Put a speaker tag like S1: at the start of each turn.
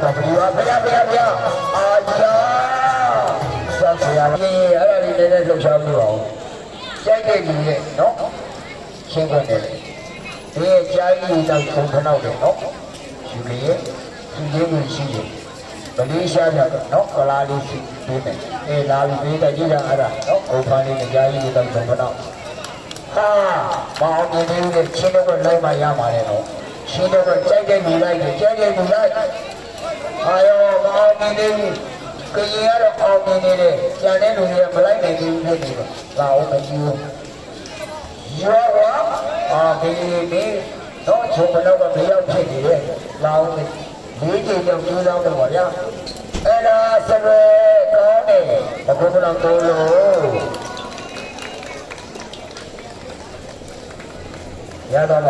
S1: သဗ္ဗေဝဘုရားဘုရားဘုရားအာယာသဗ္ဗေဝဒီအဲ့ဒါလေးနည်းနည်းလှုပ်ရှားပြီးပါဦးကြိုက်တဲ့လူရဲ့နော်ရှင်းခွင့်တယ်ဒီရဲ့ကြားကြီးတောက်ဆုံးခနောက်တယ်နော်ယူလေယူလေကိုရှိတယ်ပလေးရှားကြတော့နော်ကလာလေးရှိပေးမယ်အဲလာပြီးပေးတဲ့ကြည့်ကြအဲ့ဒါနော်ဘုရားလေးနဲ့ကြားကြီးတောက်ဆုံးခနောက်ဟာမောင်ဒီလေးနဲ့ရှင်းတော့လိုက်မှရပါတယ်နော်ရှင်းတော့ကြိုက်တဲ့လူလိုက်ကြိုက်တဲ့လူလိုက် အာယောမောင်ဒီလေးကရင်ကတော့အောင်နေနေတယ်ကျန်တဲ့လူတွေကမလိုက်နိုင်ဘူးဖြစ်နေတယ်လာအောင်မကြည့်ဘူးရောဝအာဒီနေ့တော့ချုံမတော့မရောက်ဖြစ်နေတယ်လောင်းလေးကြိမ်တော့ကျိုးတော့တော့ဗျာအဲ့ဒါစရဲကောင်းတယ်အခုကတော့တိုးလို့ရတော့